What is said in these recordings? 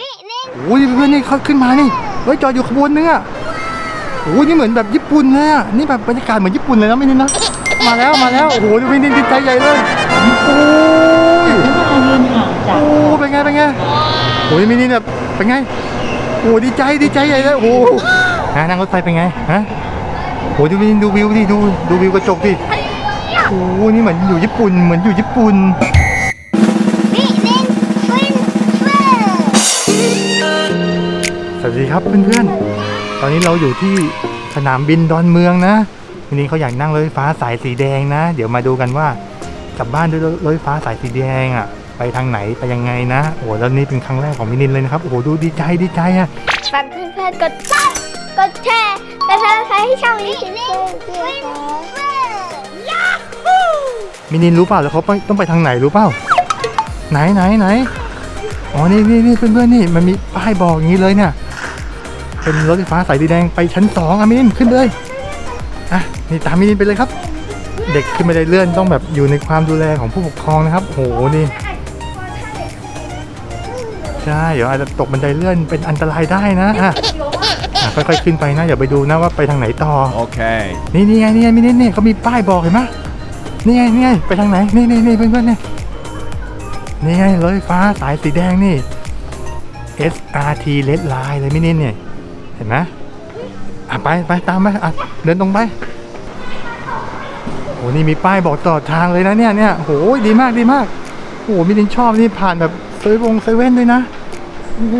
นี่นี่โอ้ยเพื่อนนี่เขาขึ้นมานี่เฮ้ยจอดอยู่ขบวนนึงอะโอ้ยนี่เหมือนแบบญี่ปุ่นเลยอะนี่แบบบรรยากาศเหมือนญี่ปุ่นเลยนะไม่นี่นะมาแล้วมาแล้วโอ้โหดูพี่นินดีใจใหญ่เลยโอ้ยมายืนห่างจากโอ้เป็นไงเป็นไงโอ้ยมินิแบบเป็นไงโอ้ดีใจดีใจใหญ่เลยโอ้ฮะนั่งรถไฟเป็นไงฮะโอ้ดูมินิดูวิวดิดูดูวิวกระจกดิโอ้นี่เหมือนอยู่ญี่ปุ่นเหมือนอยู่ญี่ปุ่น ดีครับเพื่อนๆ ตอนนี้เราอยู่ที่สนามบินดอนเมืองนะวันนี้เขาอยากนั่งรถไฟฟ้าสายสีแดงนะ เดี๋ยวมาดูกันว่ากลับบ้านด้วยรถไฟฟ้าสายสีแดงอะ ไปทางไหนไปยังไงนะ โอ้โหแล้วนี่เป็นครั้งแรกของมินินเลยนะครับ โอ้โหดูดีใจดีใจอะฝากเพื่อนๆกดซับกดแชร์กดซับสไครต์ให้ช่องนี้นี่ฟินฟินยาฮูมินินรู้เปล่าแล้วเขาไปต้องไปทางไหนรู้เปล่า ไหนไหนไหนอ๋อนี่นี่นี่เพื่อนๆนี่มันมีป้ายบอกอย่างนี้เลยเนี่ย เป็นรถไฟฟ้าสายสีแดงไปชั้นสองอะมินินขึ้นเลยอะนี่ตามมินินไปเลยครับ เด็กขึ้นไม่ได้เลื่อนต้องแบบอยู่ในความดูแลของผู้ปกครองนะครับโอ้โหนี่ใช่เดี๋ยวอาจจะตกบันไดเลื่อนเป็นอันตรายได้นะอะอะค่อยๆขึ้นไปนะเดี๋ยวไปดูนะว่าไปทางไหนต่อ Okay. นี่นี่ไงนี่ไงมินินี่เขามีป้ายบอกเห็นไหมนี่ไงนี่ไงไปทางไหนนี่นี่นี่เพื่อนๆนี่นี่ไงรถไฟฟ้าสายสีแดงนี่ SRT Red Line เลยมินิเนี่ย เห็นไหมอะไปไปตามไปอะเดินตรงไปโอ้นี่มีป้ายบอกตลอดทางเลยนะเนี่ยเนี่ยโอ้ยดีมากดีมากโอ้มินินชอบนี่ผ่านแบบเซเวงเซเว่นด้วยนะโอ้โห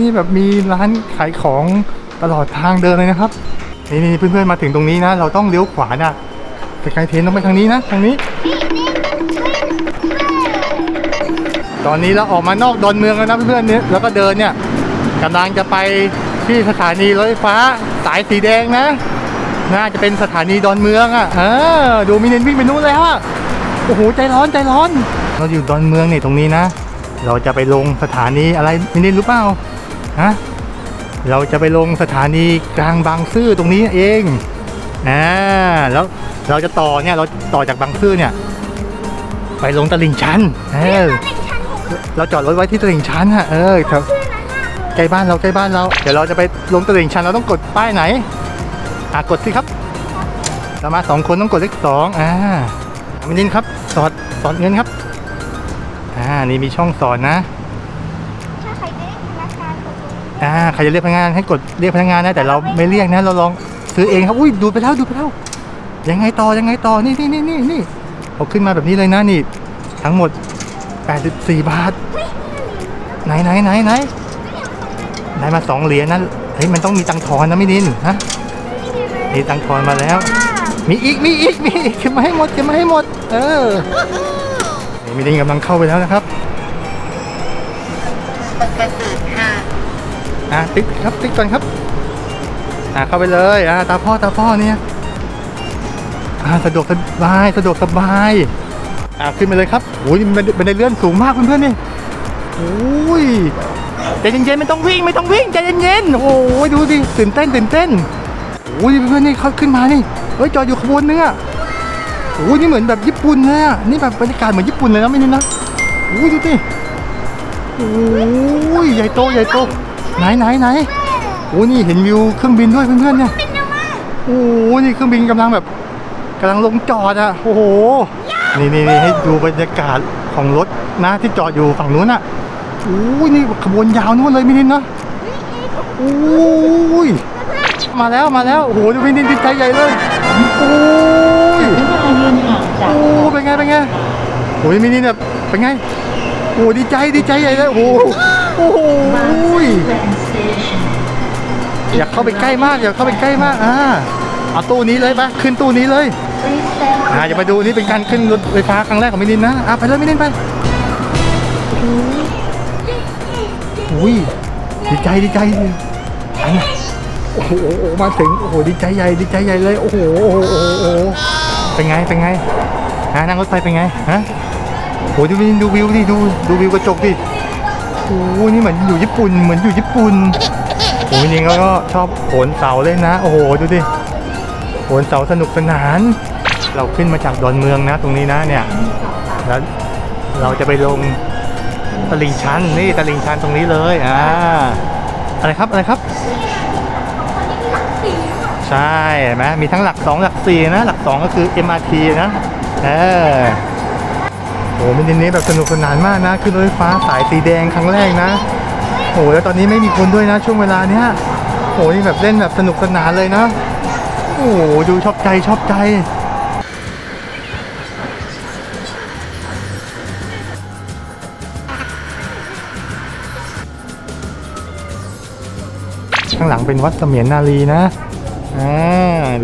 นี่แบบมีร้านขายของตลอดทางเดินเลยนะครับนี่นี่เพื่อนๆมาถึงตรงนี้นะ เราต้องเลี้ยวขวานะแต่ไกลเทนต้องไปทางนี้นะทางนี้ ตอนนี้เราออกมานอกดอนเมืองแล้วนะเพื่อนๆเนี่ยแล้วก็เดินเนี่ยกำลังจะไป ที่สถานีรถไฟฟ้าสายสีแดงนะ น่าจะเป็นสถานีดอนเมืองอะเออดูมินินวิ่งไปนู้นแล้วอะโอ้โหใจร้อนใจร้อน เราอยู่ดอนเมืองเนี่ยตรงนี้นะ เราจะไปลงสถานีอะไรมินินรู้เปล่าฮะเราจะไปลงสถานีกลางบางซื่อตรงนี้เองอ่าแล้วเราจะต่อเนี่ยเราต่อจากบางซื่อเนี่ย ไปลงตลิ่งชันเออเราจอดรถไว้ที่ตลิ่งชันฮะเออแถว ใกล้บ้านเราใกล้บ้านเรา เดี๋ยวเราจะไปลงตลิ่งชันเราต้องกดป้ายไหนอะกดสิครับเรามาสองคนต้องกดเลขสองอ่ามินินครับ สอดสอดเงินครับอ่านี่มีช่องสอนนะถ้าใครได้พนักงานกดตรงนี้อ่าใครจะเรียกพนักงานให้กดเรียกพนักงานนะแต่เราไม่เรียกนะ เราลองซื้อเองครับอุ้ยดูไปแล้วดูไปแล้วยังไงต่อยังไงต่อนี่นี่นี่นี่นี่เอาขึ้นมาแบบนี้เลยนะนี่ ทั้งหมด 84 บาท ไหนไหนไหนไหน ได้มาสองเหรียญนะเฮ้ยมันต้องมีตังทอนนะไม่นินฮะมีตังทอนมาแล้ว มีอีกมีอีกมีอีกเก็บมาให้หมดเก็บมาให้หมด เออนี่มินินกำลังเข้าไปแล้วนะครับอะติ๊กครับติ๊กก่อนครับอะเข้าไปเลยอะตาพ่อตาพ่อเนี่ยอะสะดวกสบายสะดวกสบายอะขึ้นไปเลยครับโอ้ยมันเป็นไดเลื่อนสูงมากเพื่อนๆนี่โอ้ย ใจเย็นๆไม่ต้องวิ่งไม่ต้องวิ่งใจเย็นๆโอ้ยดูดิตื่นเต้นตื่นเต้นโอ้ยเพื่อนๆนี่เขาขึ้นมานี่เฮ้ยจอดอยู่ขบวนนึงอะโอ้ยนี่เหมือนแบบญี่ปุ่นเลยอะนี่แบบบรรยากาศเหมือนญี่ปุ่นเลยนะไม่นี่นะโอ้ยดูดิโอ้ยใหญ่โตใหญ่โตไหนไหนไหนโอ้ยนี่เห็นวิวเครื่องบินด้วยเพื่อนๆเนี่ยโอ้โหนี่เครื่องบินกำลังแบบกำลังลงจอดอะโอ้โหนี่นี่นี่ให้ดูบรรยากาศของรถนะที่จอดอยู่ฝั่งนู้นอะ โอ้ยนี่ขบวนยาวนู้นเลยมินินนะโอ้ยมาแล้วมาแล้วโอ้โหดูมินินดีใจใหญ่เลยโอ้ยโอ้เป็นไงเป็นไงโอ้ยมินินแบบเป็นไงโอ้ดีใจดีใจใหญ่เลยโอ้โหอ้โหแกรนด์สเตชันอยากเข้าไปใกล้มากอยากเข้าไปใกล้มากอ่าเอาตู้นี้เลยปะขึ้นตู้นี้เลยอ่าอย่ามาดูนี่เป็นการขึ้นรถไฟฟ้าครั้งแรกของมินินนะอ่าไปเลยมินินไป อ้ยดีใจดีใจไปนะโอ้โหโอ้โหมาถึง โอ้โห ดีใจใหญ่ ดีใจใหญ่เลย โอ้โห โอ้โห โอ้โห เป็นไง เป็นไงฮะนั่งรถไฟเป็นไง ฮะ โอ้โหดูวิวดูวิวดิ ดู ดูวิวกระจกดิ โอ้โห นี่เหมือนอยู่ญี่ปุ่น เหมือนอยู่ญี่ปุ่น โอ้ยนี่ก็ชอบโหนเสาเล่นนะ โอ้โห ดูดิ โหนเสาสนุกสนาน เราขึ้นมาจากดอนเมืองนะ ตรงนี้นะเนี่ย แล้วเราจะไปลง ตลิ่งชันนี่ตลิ่งชันตรงนี้เลยอ่าอะไรครับอะไรครับ ใช่ไหมมีทั้งหลัก 2 หลัก 4 นะ หลัก 2 ก็คือ MRT นะเออโหมินินี้แบบสนุกสนานมากนะ ขึ้นรถไฟฟ้าสายสีแดงครั้งแรกนะโหแล้วตอนนี้ไม่มีคนด้วยนะ ช่วงเวลาเนี้ยโหนี่แบบเล่นแบบสนุกสนานเลยนะโอ้โหดูชอบใจชอบใจ ข้างหลังเป็นวัดเสมียนนารีนะอ่า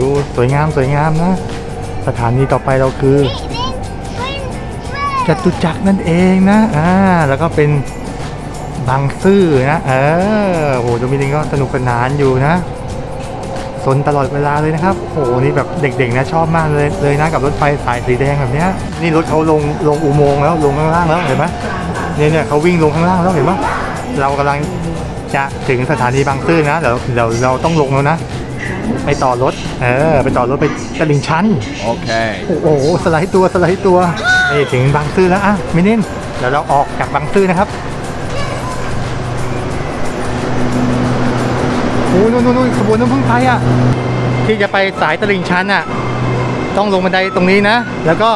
ดูสวยงามสวยงามนะ สถานีต่อไปเราคือจตุจักรนั่นเองนะอ่าแล้วก็เป็นบางซื่อนะเออโหดูมิลิงก็สนุกสนานอยู่นะ สนตลอดเวลาเลยนะครับโหนี่แบบเด็กๆนะชอบมากเลยเลยนะกับรถไฟสายสีแดงแบบเนี้ยนี่รถเขาลงลงอุโมงค์แล้วลงข้างล่างแล้วเห็นไหมเนี่ยเนี่ยเขาวิ่งลงข้างล่างแล้วเห็นไหมเรากำลัง จะถึงสถานีบางซื่อนะเดี๋ยวเดี๋ยวเราต้องลงแล้วนะ ไปต่อรถ เออ ไปต่อรถไปตลิ่งชัน Okay. โอ้โห สไลด์ตัว สไลด์ตัว นี่ถึงบางซื่อแล้วอะมินินเดี๋ยวเราออกจากบางซื่อนะครับโอ้นู่นนู่นนู่นขบวนน้ำพึ่งไทยอะ ที่จะไปสายตลิ่งชันอะ ต้องลงบันไดตรงนี้นะ แล้วก็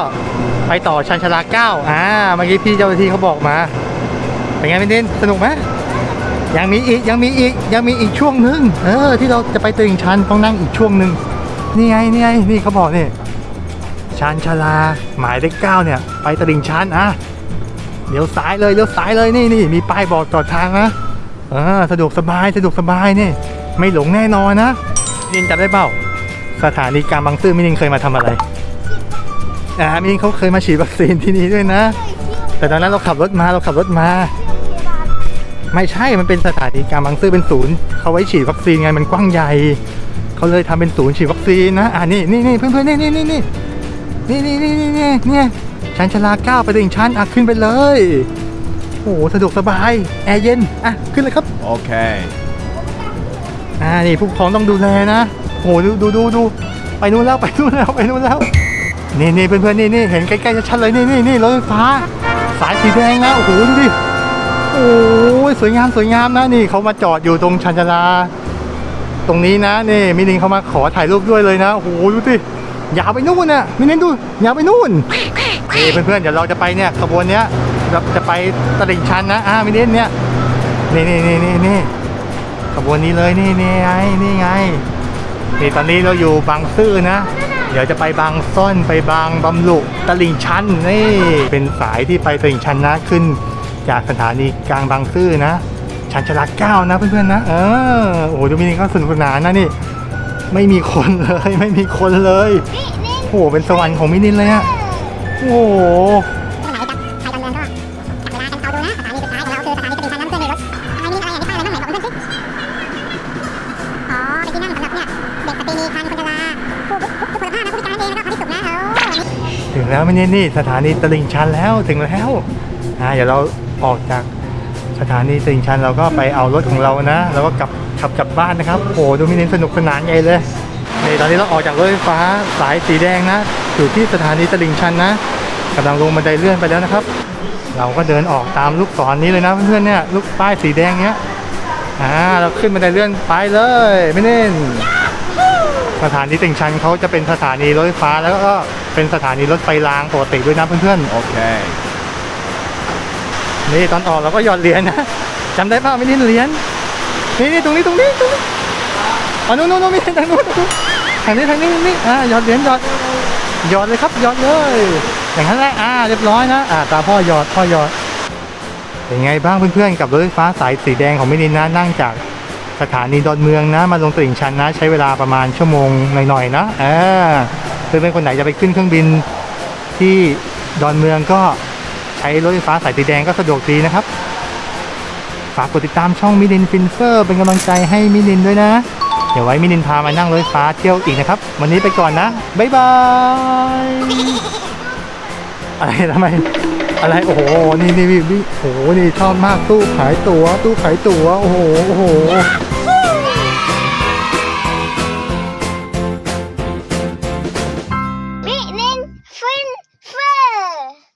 ไปต่อชันชาลาเก้าอ่า เมื่อกี้พี่เจ้าหน้าที่เขาบอกมา เป็นไงมินินสนุกไหม ยังมีอีกยังมีอีกยังมีอีกช่วงหนึ่งเออ ที่เราจะไปตลิ่งชันต้องนั่งอีกช่วงหนึ่งนี่ไงนี่ไงนี่เขาบอกนี่ชานชาลาหมายเลขเก้าเนี่ย ไปตลิ่งชันอะเลี้ยวซ้ายเลยเลี้ยวซ้ายเลยนี่นี่มีป้ายบอกต่อทางนะเออสะดวกสบายสะดวกสบายนี่ ไม่หลงแน่นอนนะมินินจำได้เปล่าสถานีกลางบางซื่อมินินเคยมาทำอะไรอ่ามินินเขาเคยมาฉีดวัคซีนที่นี่ด้วยนะ แต่ตอนนั้นเราขับรถมาเราขับรถมา ไม่ใช่มันเป็นสถานีกลางบางซื่อเป็นศูนย์เขาไว้ฉีดวัคซีนไงมันกว้างใหญ่เขาเลยทำเป็นศูนย์ฉีดวัคซีนนะอ่านี่นี่นี่เพื่อนเพื่อนนี่นี่นี่นี่นี่นี่นี่นี่นี่เนี่ยชั้นชาลาเก้าไปถึงชั้นอะขึ้นไปเลยโอ้โหสะดวกสบายแอร์เย็นอะขึ้นเลยครับ Okay. อ่านี่ผู้ปกครองต้องดูแลนะโอ้โหดูดูดูดูไปนู่นแล้วไปนู่นแล้วไปนู่นแล้วนี่นี่เพื่อนๆนี่นี่เห็นใกล้ๆชัดๆเลยนี่นี่นี่รถไฟฟ้า สายสีแดงนะโอ้โหดูดิ โอ้ยสวยงามสวยงามนะนี่เขามาจอดอยู่ตรงชันชลาตรงนี้นะนี่มินินเขามาขอถ่ายรูปด้วยเลยนะโอ้โหดูสิยาวไปนู่นน่ะมินินดูยาวไปนู่นนี่เพื่อนๆเดี๋ยวเราจะไปเนี่ยขบวนเนี้ยเราจะไปตลิ่งชันนะอ่ามินินเนี่ยนี่นี่นี่นี่นี่ขบวนนี้เลยนี่นี่ไงนี่ไงนี่ตอนนี้เราอยู่บางซื่อนะ เดี๋ยวจะไปบางซ่อนไปบางบำรุตลิ่งชันนี่เป็นสายที่ไปตลิ่งชันนะขึ้น จากสถานีกลางบางซื่อนะชันชลาเก้านะเพื่อนๆนะเออโอ้โหดูมินิก็สนุกสนานนะนี่ ไม่มีคนเลยไม่มีคนเลยโอ้โหเป็นสวรรค์ของมินินเลยอะโอ้โหสถานีสุดท้ายแล้วคือสถานีตลิงชันน้ำเตือนในรถใครมีนั่งอะไรไม่ต้องไหนกับเพื่อนสิอ๋อไปนั่งแบบเนี้ยเด็กตัดปีนี้ข้ามคนละลาพูบๆทุกคนรู้ไหมพูดกันเลยแล้วก็มาถึงแล้วถึงแล้วมินินี่สถานีตลิ่งชันแล้วถึงแล้วอ่าเดี๋ยวเรา ออกจากสถานีตลิ่งชันเราก็ไปเอารถของเรานะ แล้วก็กลับขับกลับบ้านนะครับโอ้โหดูมินิสนุกสนานใหญ่เลยในตอนนี้เราออกจากรถไฟฟ้าสายสีแดงนะอยู่ที่สถานีตลิ่งชันนะกำลังลงบันไดเลื่อนไปแล้วนะครับ เราก็เดินออกตามลูกศรนนี้เลยนะเพื่อนๆเนี่ยลูกป้ายสีแดงเนี้ยอ่าเราขึ้นบันไดเลื่อนไปเลยไม่เน่นสถานีตลิ่งชันเขาจะเป็นสถานีรถไฟฟ้าแล้วก็เป็นสถานีรถไฟรางปกติด้วยนะเพื่อน Okay. ๆ นี่ตอนออกเราก็หยอดเหรียญนะจำได้ป่ะไม่ได้เหรียญนี่นี่ตรงนี้ตรงนี้ตรงนี้อ๋อนู้นนู้นนู้นไม่ทางนู้นทางนี้ทางนี้นี้อ่าหยอดเหรียญหยอดหยอดเลยครับหยอดเลยอย่างนั้นแหละอ่าเรียบร้อยนะอ่าตามพ่อหยอดพ่อหยอดเป็นไงบ้างเพื่อนๆกับรถไฟฟ้าสายสีแดงของมินินนะนั่งจากสถานีดอนเมืองนะ มาลงตลิ่งชันนะ ใช้เวลาประมาณชั่วโมงหน่อยๆนะอ่าเพื่อนๆคนไหนจะไปขึ้นเครื่องบินที่ดอนเมืองก็ ใช้รถไฟฟ้าสายสีแดงก็สะดวกดีนะครับ ฝากกดติดตามช่องมินินฟินเซอร์เป็นกำลังใจให้มินินด้วยนะ เดี๋ยวไว้มินินพามานั่งรถไฟฟ้าเที่ยวอีกนะครับ วันนี้ไปก่อนนะ บ๊ายบาย อะไรทำไม อะไร โอ้โห นี่นี่นี่โอ้โห นี่ชอบมากตู้ขายตั๋วตู้ขายตั๋วโอ้โห โอ้โห